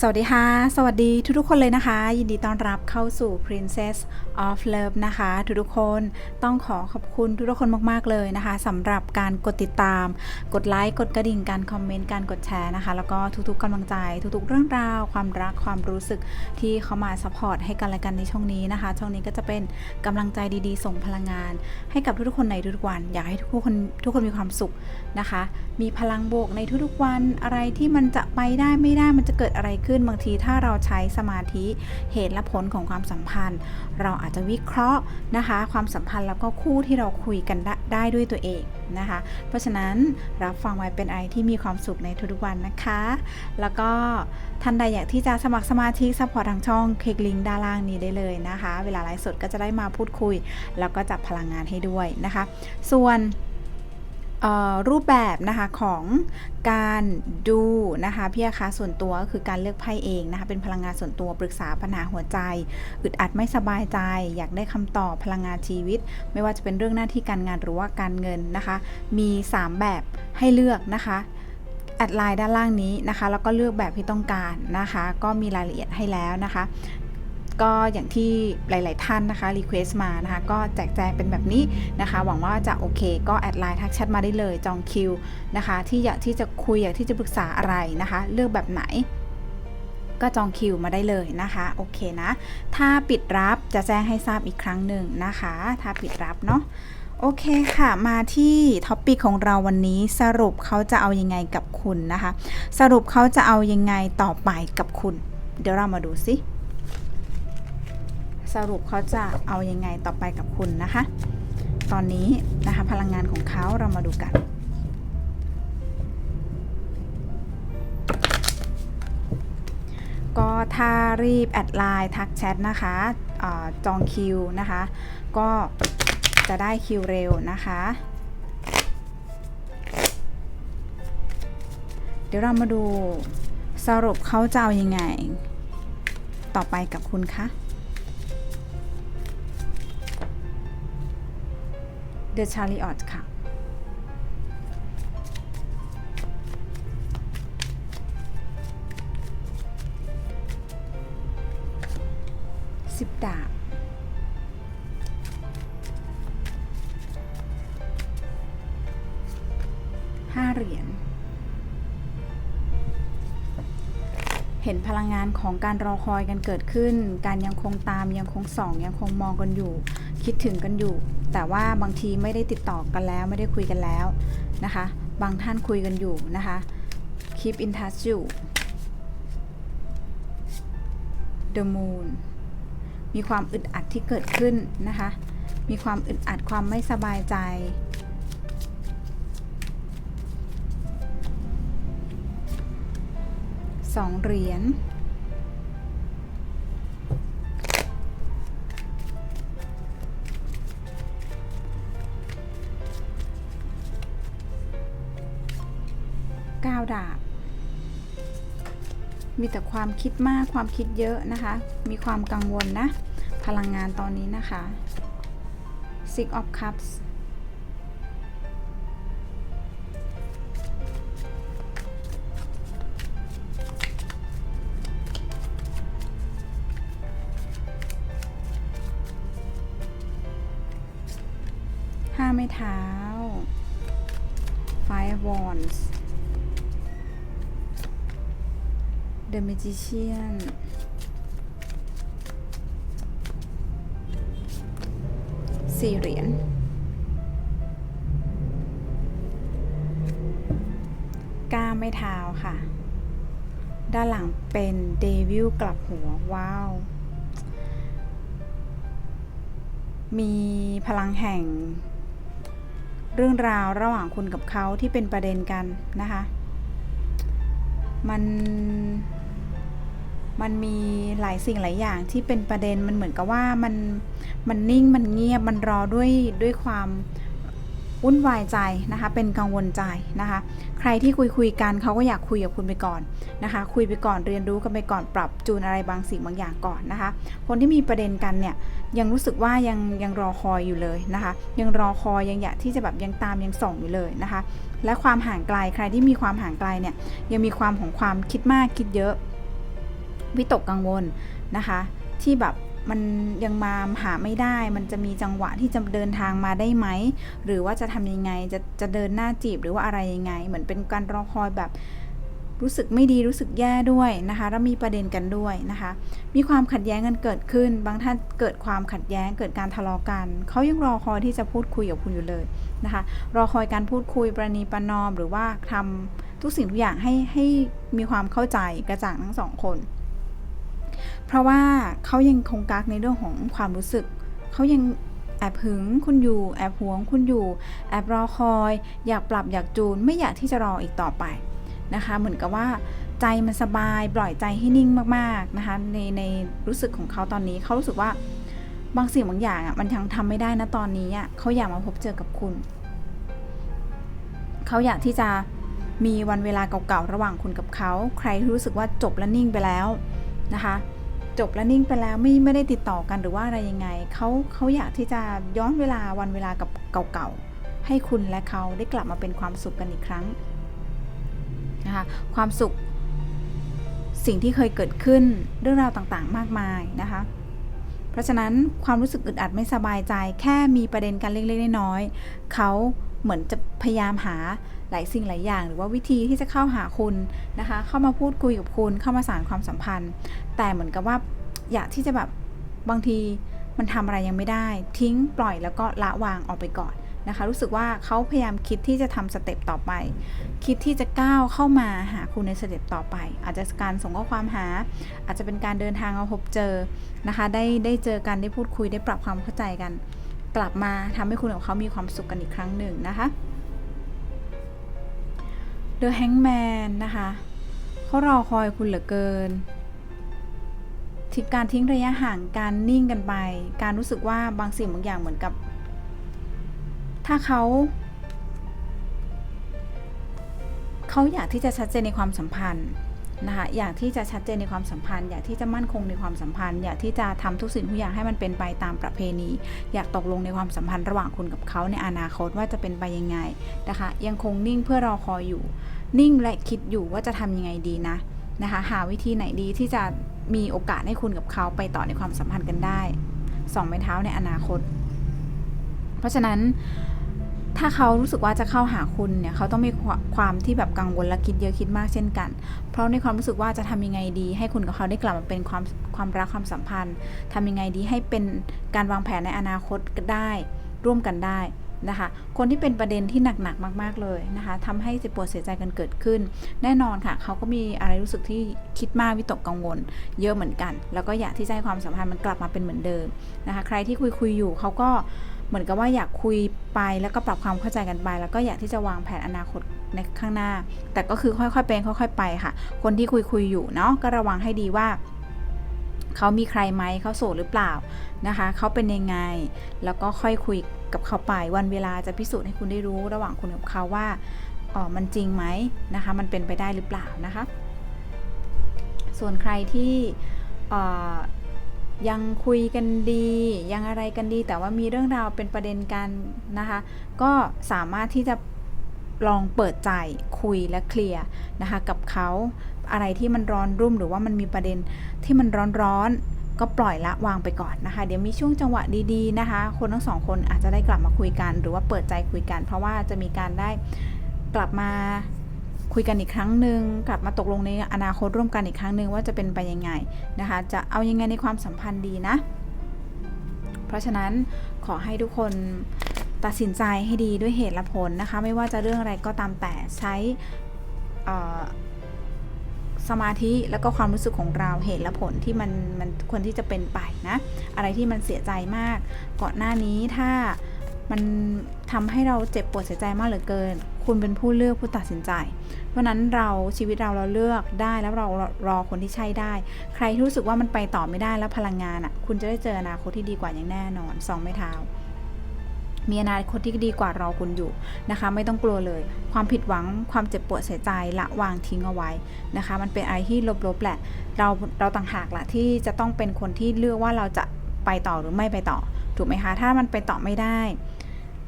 สวัสดีค่ะ สวัสดีทุกๆคนเลยนะคะ ยินดีต้อนรับเข้าสู่ Princess of Love นะคะ ทุกๆคนต้องขอขอบคุณทุกๆคนมากๆเลยนะคะสำหรับการกดติดตาม กดไลค์ กดกระดิ่ง การคอมเมนต์ การกดแชร์นะคะ แล้วก็ทุกๆกำลังใจ ทุกๆเรื่องราว ความรัก ความรู้สึกที่เข้ามาซัพอร์ตให้กันและกันในช่องนี้นะคะ ช่องนี้ก็จะเป็นกำลังใจดีๆ ส่งพลังงาน ให้กับทุกๆคนในทุกๆวัน อยากให้ทุกคนทุกคนมีความสุขนะคะ มีพลังบวกในทุกๆวัน อะไรที่มันจะไปได้ไม่ได้ มันจะเกิดอะไรขึ้นบางทีถ้าเราใช้สมาธิเหตุและผลของความสัมพันธ์ เราอาจจะวิเคราะห์นะคะ ความสัมพันธ์แล้วก็คู่ที่เราคุยกันได้ได้ด้วยตัวเองนะคะ เพราะฉะนั้นรับฟังไว้เป็นไอที่มีความสุขในทุกๆวันนะคะ แล้วก็ท่านใดอยากที่จะสมัครสมาธิซัพพอร์ตทางช่องคลิกลิงก์ด้านล่างนี้ได้เลยนะคะ เวลาไลฟ์สดก็จะได้มาพูดคุย แล้วก็จับพลังงานให้ด้วยนะคะ ส่วน รูปแบบนะคะของการดูนะคะพี่อาคาส่วนตัวก็คือการเลือกไพ่เองนะคะเป็นพลังงานส่วนตัวปรึกษาปัญหาหัวใจ อึดอัดไม่สบายใจ อยากได้คำตอบพลังงานชีวิต ไม่ว่าจะเป็นเรื่องหน้าที่การงานหรือว่าการเงินนะคะ มี 3 แบบให้เลือกนะคะแอดไลน์ด้านล่างนี้นะคะ แล้วก็เลือกแบบที่ต้องการนะคะ ก็มีรายละเอียดให้แล้วนะคะ ก็อย่างที่หลาย ๆ ท่านนะคะรีเควสต์มานะคะก็แจกแจงเป็นแบบนี้นะคะ หวังว่าจะโอเค ก็แอดไลน์ทักแชทมาได้เลยจองคิวนะคะ ที่อยากที่จะคุยอยากที่จะปรึกษาอะไรนะคะ เลือกแบบไหนก็จองคิวมาได้เลยนะคะ โอเคนะ ถ้าปิดรับจะแจ้งให้ทราบอีกครั้งหนึ่งนะคะ ถ้าปิดรับเนาะโอเคค่ะ มาที่ท็อปปิกของเราวันนี้สรุปเขาจะเอายังไงกับคุณนะคะ สรุปเขาจะเอายังไงต่อไปกับคุณ เดี๋ยวเรามาดูสิ สรุปเขาจะเอายังไงต่อไปกับคุณนะคะ ตอนนี้นะคะพลังงานของเขาเรามาดูกันก็ถ้ารีบแอดไลน์ทักแชทนะคะอาจองคิวนะคะ ก็จะได้คิวเร็วนะคะ เดี๋ยวเรามาดูสรุปเขาจะเอายังไง ต่อไปกับคุณคะ The Chariot ค่ะ สิบดาบ เห็นพลังงานของการรอคอยกันเกิดขึ้น การยังคงตามยังคงส่อง ยังคงมองกันอยู่ คิดถึงกันอยู่ แต่ว่าบางทีไม่ได้ติดต่อกันแล้วไม่ได้คุยกันแล้วนะคะ บางท่านคุยกันอยู่นะคะ keep in touch อยู่ the moon มีความอึดอัดที่เกิดขึ้นนะคะ มีความอึดอัดความไม่สบายใจ สองเหรียญก้าดาบ มีแต่ความคิดมากความคิดเยอะนะคะ มีความกังวลนะ พลังงานตอนนี้นะคะ Six of Cups The Magician สี่เหรียญก้าไม่เท้าค่ะ ด้านหลังเป็นเดวิลกลับหัว ว้าว มีพลังแห่ง เรื่องราวระหว่างคุณกับเขาที่เป็นประเด็นกันนะคะ มัน มันมีหลายสิ่งหลายอย่างที่เป็นประเด็นมันเหมือนกับว่ามันมันนิ่งมันเงียบมันรอด้วยด้วยความวุ่นวายใจนะคะ เป็นกังวลใจนะคะ ใครที่คุยคุยกันเขาก็อยากคุยกับคุณไปก่อนนะคะ คุยไปก่อนเรียนรู้กันไปก่อนปรับจูนอะไรบางสิ่งบางอย่างก่อนนะคะ คนที่มีประเด็นกันเนี่ยยังรู้สึกว่ายังยังรอคอยอยู่เลยนะคะ ยังรอคอยยังอยากที่จะแบบยังตามยังส่องอยู่เลยนะคะ และความห่างไกลใครที่มีความห่างไกลเนี่ยยังมีความของความคิดมากคิดเยอะ วิตกกังวลนะคะ ที่แบบมันยังมาหาไม่ได้ มันจะมีจังหวะที่จะเดินทางมาได้ไหม หรือว่าจะทำยังไง จะจะเดินหน้าจีบหรือว่าอะไรยังไง เหมือนเป็นการรอคอยแบบรู้สึกไม่ดีรู้สึกแย่ด้วยนะคะ แล้วมีประเด็นกันด้วยนะคะ มีความขัดแย้งกันเกิดขึ้น บางท่านเกิดความขัดแย้งเกิดการทะเลาะกัน เขายังรอคอยที่จะพูดคุยกับคุณอยู่เลยนะคะ รอคอยการพูดคุยประนีประนอม หรือว่าทำทุกสิ่งทุกอย่างให้ให้มีความเข้าใจกระจ่างทั้งสองคน เพราะว่าเขายังคงกักในเรื่องของความรู้สึก เขายังแอบหึงคุณอยู่ แอบหวงคุณอยู่ แอบรอคอย อยากปรับอยากจูน ไม่อยากที่จะรออีกต่อไปนะคะ เหมือนกับว่าใจมันสบาย ปล่อยใจให้นิ่งมากๆนะคะ ในในรู้สึกของเขาตอนนี้เขารู้สึกว่าบางสิ่งบางอย่างอะมันยังทำไม่ได้นะตอนนี้อะเขาอยากมาพบเจอกับคุณ เขาอยากที่จะมีวันเวลาเก่าๆระหว่างคุณกับเขา ใครที่รู้สึกว่าจบและนิ่งไปแล้วนะคะ จบและนิ่งไปแล้วไม่ไม่ได้ติดต่อกันหรือว่าอะไรยังไงเขาเขาอยากที่จะย้อนเวลาวันเวลากับเก่าๆให้คุณและเขาได้กลับมาเป็นความสุขกันอีกครั้งนะคะความสุข สิ่งที่เคยเกิดขึ้นเรื่องราวต่างๆ มากมายนะคะเพราะฉะนั้นความรู้สึกอึดอัดไม่สบายใจ แค่มีประเด็นกันเล็กๆน้อยๆเขา เหมือนจะพยายามหาหลายสิ่งหลายอย่าง หรือว่าวิธีที่จะเข้าหาคุณนะคะ เข้ามาพูดคุยกับคุณ เข้ามาสานความสัมพันธ์ แต่เหมือนกับว่าอยากที่จะแบบบางทีมันทำอะไรยังไม่ได้ ทิ้งปล่อยแล้วก็ละวางออกไปก่อนนะคะ รู้สึกว่าเขาพยายามคิดที่จะทำสเต็ปต่อไป คิดที่จะก้าวเข้ามาหาคุณในสเต็ปต่อไป อาจจะการส่งข้อความหา อาจจะเป็นการเดินทางมาพบเจอนะคะ ได้ได้เจอกันได้พูดคุยได้ปรับความเข้าใจกัน กลับมาทำให้คุณกับเขามีความสุขกันอีกครั้งหนึ่งนะคะ The Hangman นะคะเขารอคอยคุณเหลือเกินที่การทิ้งระยะห่างการนิ่งกันไป การรู้สึกว่าบางสิ่งบางอย่างเหมือนกับ ถ้าเขาเขาอยากที่จะชัดเจนในความสัมพันธ์ นะคะอยากที่จะชัดเจนในความสัมพันธ์ อยากที่จะมั่นคงในความสัมพันธ์ อยากที่จะทำทุกสิ่งทุกอย่างให้มันเป็นไปตามประเพณี อยากตกลงในความสัมพันธ์ระหว่างคุณกับเขาในอนาคตว่าจะเป็นไปยังไงนะคะ ยังคงนิ่งเพื่อรอคอยอยู่ นิ่งและคิดอยู่ว่าจะทำยังไงดีนะนะคะหาวิธีไหนดีที่จะมีโอกาสให้คุณกับเขาไปต่อในความสัมพันธ์กันได้สองไม้เท้าในอนาคต เพราะฉะนั้น ถ้าเขารู้สึกว่าจะเข้าหาคุณเนี่ยเขาต้องมีความที่แบบกังวลและคิดเยอะคิดมากเช่นกัน เพราะในความรู้สึกว่าจะทำยังไงดี ให้คุณกับเขาได้กลับมาเป็นความความรักความสัมพันธ์ทำยังไงดีให้เป็นการวางแผนในอนาคตได้ร่วมกันได้นะคะ คนที่เป็นประเด็นที่หนักๆมาก ๆเลยนะคะทำให้เจ็บปวดเสียใจกันเกิดขึ้น แน่นอนค่ะ เขาก็มีอะไรรู้สึกที่คิดมากวิตกกังวล เยอะเหมือนกัน แล้วก็อยากที่จะให้ความสัมพันธ์มันกลับมาเป็นเหมือนเดิมนะคะ ใครที่คุยคุยอยู่เขาก็ เหมือนกับว่าอยากคุยไปแล้วก็ปรับความเข้าใจกันไป แล้วก็อยากที่จะวางแผนอนาคตในข้างหน้า แต่ก็คือค่อยๆเป็นค่อย ๆ ไปค่ะ คนที่คุยคุยอยู่เนาะก็ระวังให้ดีว่าเขามีใครไหมเขาโสดหรือเปล่านะคะเขาเป็นยังไง แล้วก็ค่อยคุยกับเขาไป วันเวลาจะพิสูจน์ให้คุณได้รู้ ระหว่างคุณกับเขาว่าอ๋อมันจริงไหมนะคะ มันเป็นไปได้หรือเปล่านะคะ ส่วนใครที่ ยังคุยกันดี ยังอะไรกันดี แต่ว่ามีเรื่องราวเป็นประเด็นกันนะคะ ก็สามารถที่จะลองเปิดใจคุยและเคลียร์นะคะกับเขาอะไรที่มันร้อนรุ่มหรือว่ามันมีประเด็นที่มันร้อนๆก็ปล่อยละวางไปก่อนนะคะ เดี๋ยวมีช่วงจังหวะดีๆนะคะ คนทั้งสองคนอาจจะได้กลับมาคุยกัน หรือว่าเปิดใจคุยกัน เพราะว่าจะมีการได้กลับมา คุยกันอีกครั้งหนึ่งกลับมาตกลงในอนาคตร่วมกันอีกครั้งหนึ่งว่าจะเป็นไปยังไงนะคะ จะเอายังไงในความสัมพันธ์ดีนะ เพราะฉะนั้นขอให้ทุกคนตัดสินใจให้ดีด้วยเหตุและผลนะคะ ไม่ว่าจะเรื่องอะไรก็ตามแต่ใช้สมาธิแล้วก็ความรู้สึกของเราเหตุและผลที่มันมันควรที่จะเป็นไปนะ อะไรที่มันเสียใจมากก่อนหน้านี้ถ้า มันทำให้เราเจ็บปวดเสียใจมากเหลือเกิน คุณเป็นผู้เลือกผู้ตัดสินใจ เพราะนั้นเราชีวิตเราเราเลือกได้แล้วเรารอคนที่ใช่ได้ ใครที่รู้สึกว่ามันไปต่อไม่ได้แล้วพลังงานอะ่ะ คุณจะได้เจออนาคตที่ดีกว่าอย่างแน่นอนสองไม้เท้ามีอนาคตที่ดีกว่ารอคุณอยู่นะคะ ไม่ต้องกลัวเลย ความผิดหวังความเจ็บปวดเสียใจละวางทิ้งเอาไว้นะคะ มันเป็นอะไรที่ลบๆแหละ เราเราต่างหากละที่จะต้องเป็นคนที่เลือกว่าเราจะไปต่อหรือไม่ไปต่อ ถูกไหมคะ ถ้ามันไปต่อไม่ได้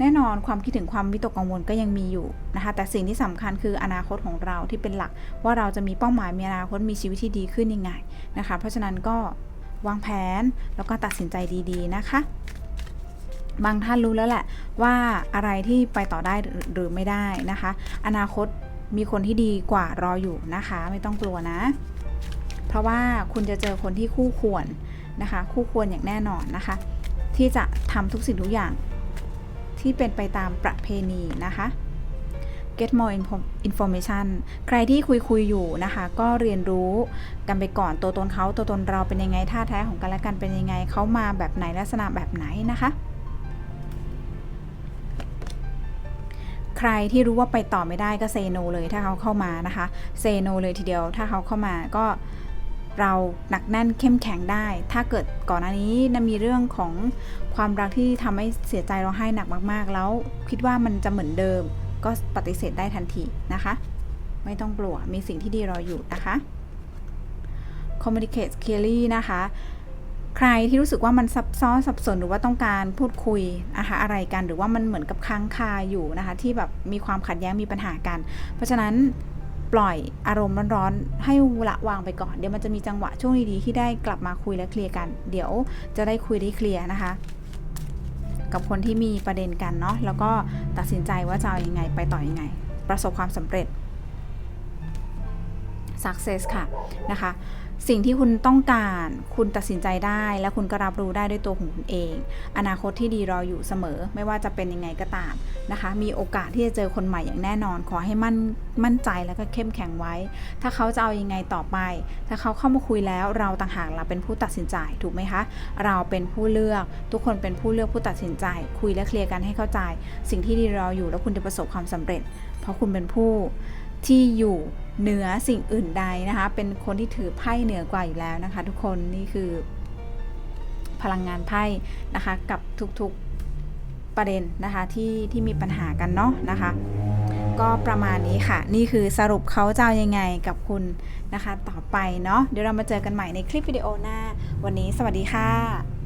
แน่นอนความคิดถึงความวิตกกังวลก็ยังมีอยู่นะคะแต่สิ่งที่สำคัญคืออนาคตของเราที่เป็นหลัก ว่าเราจะมีเป้าหมายมีอนาคตมีชีวิตที่ดีขึ้นยังไงนะคะ เพราะฉะนั้นก็วางแผนแล้วก็ตัดสินใจดีๆนะคะ บางท่านรู้แล้วแหละว่าอะไรที่ไปต่อได้หรือหรือไม่ได้นะคะ อนาคตมีคนที่ดีกว่ารออยู่นะคะ ไม่ต้องกลัวนะ เพราะว่าคุณจะเจอคนที่คู่ควรนะคะ คู่ควรอย่างแน่นอนนะคะ ที่จะทำทุกสิ่งทุกอย่าง ที่เป็นไปตามประเพณีนะคะ get more information ใครที่คุยคุยอยู่นะคะ ก็เรียนรู้กันไปก่อนตัวตนเขาตัวตนเราเป็นยังไงท่าแท้ของกันและกันเป็นยังไงเขามาแบบไหนลักษณะแบบไหนนะคะ ใครที่รู้ว่าไปต่อไม่ได้ก็เซโนเลยถ้าเขาเข้ามานะคะเซโนเลยทีเดียวถ้าเขาเข้ามาก็ เราหนักแน่นเข้มแข็งได้ ถ้าเกิดก่อนหน้านี้นะมีเรื่องของความรักที่ทำให้เสียใจเร้องไห้หนักมากๆ แล้วคิดว่ามันจะเหมือนเดิม ก็ปฏิเสธได้ทันทีนะคะ ไม่ต้องกลัวมีสิ่งที่ดีรออยู่นะคะ communicate clearly นะคะ ใครที่รู้สึกว่ามันซับซ้อนสับสนหรือว่าต้องการพูดคุยนะคะอะไรกันหรือว่ามันเหมือนกับค้างคาอยู่นะคะ ที่แบบมีความขัดแย้งมีปัญหากัน เพราะฉะนั้น ปล่อยอารมณ์ร้อนๆให้ละวางไปก่อน เดี๋ยวมันจะมีจังหวะช่วงดีๆที่ได้กลับมาคุยและเคลียร์กัน เดี๋ยวจะได้คุยได้เคลียร์นะคะ กับคนที่มีประเด็นกันเนาะแล้วก็ตัดสินใจว่าจะเอาอยังไงไปต่อยังไง ประสบความสำเร็จ success ค่ะนะคะ สิ่งที่คุณต้องการคุณตัดสินใจได้ และคุณก็รับรู้ได้ด้วยตัวของคุณเอง อนาคตที่ดีรออยู่เสมอ ไม่ว่าจะเป็นยังไงก็ตามนะคะ มีโอกาสที่จะเจอคนใหม่อย่างแน่นอน ขอให้มั่นมั่นใจแล้วก็เข้มแข็งไว้ ถ้าเขาจะเอายังไงต่อไป ถ้าเขาเข้ามาคุยแล้วเราต่างหากเราเป็นผู้ตัดสินใจถูกไหมคะ เราเป็นผู้เลือก ทุกคนเป็นผู้เลือกผู้ตัดสินใจ คุยและเคลียร์กันให้เข้าใจ สิ่งที่ดีรออยู่แล้วคุณจะประสบความสำเร็จ เพราะคุณเป็นผู้ที่อยู่ เหนือสิ่งอื่นใดนะคะ เป็นคนที่ถือไพ่เหนือกว่าอยู่แล้วนะคะ ทุกคนนี่คือพลังงานไพ่นะคะ กับทุกๆประเด็นนะคะที่ที่มีปัญหากันเนาะนะคะ ก็ประมาณนี้ค่ะ นี่คือสรุปเขาจะเอายังไงกับคุณนะคะ ต่อไปเนาะเดี๋ยวเรามาเจอกันใหม่ในคลิปวิดีโอหน้า วันนี้สวัสดีค่ะ